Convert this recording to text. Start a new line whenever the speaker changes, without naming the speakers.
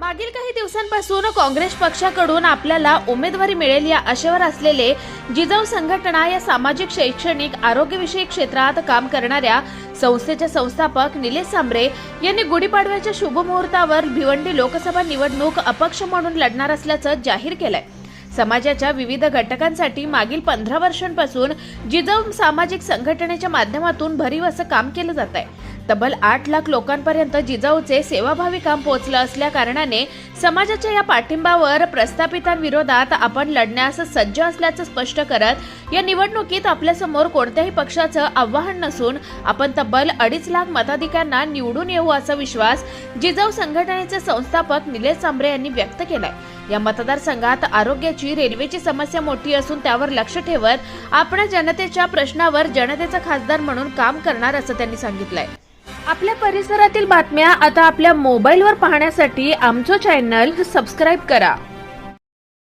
मागील काही दिवसांपासून काँग्रेस पक्षाकडून आपल्याला उमेदवारी मिळेल या आशेवर असलेले जिजाऊ संघटना या सामाजिक शैक्षणिक आरोग्यविषयक क्षेत्रात काम करणाऱ्या संस्थेचे संस्थापक निलेश सांबरे यांनी गुढीपाडव्याच्या शुभमुहूर्तावर भिवंडी लोकसभा निवडणूक अपक्ष म्हणून लढणार असल्याचं जाहीर केलंय. समाजाच्या विविध घटकांसाठी मागील पंधरा वर्षांपासून जिजाऊ सामाजिक संघटनेच्या माध्यमातून भरीव असं काम केलं जात आहे. तब्बल आठ लाख लोकांपर्यंत जिजाऊचे सेवाभावी काम पोहोचलं असल्या कारणाने समाजाच्या या पाठिंबावर प्रस्थापितांविरोधात आपण लढण्यास सज्ज असल्याचं स्पष्ट करत या निवडणुकीत आपल्यासमोर कोणत्याही पक्षाचं आव्हान नसून आपण तब्बल अडीच लाख मताधिकांना निवडून येऊ असा विश्वास जिजाऊ संघटनेचे संस्थापक निलेश सांबरे यांनी व्यक्त केलाय. या मतदारसंघात आरोग्याची रेल्वेची समस्या मोठी असून त्यावर लक्ष ठेवत आपण जनतेच्या प्रश्नावर जनतेचा खासदार म्हणून काम करणार असं त्यांनी सांगितलंय. आपल्या परिसरातील बातम्या आता आपल्या मोबाईलवर पाहण्यासाठी आमचं चॅनल सबस्क्राईब करा.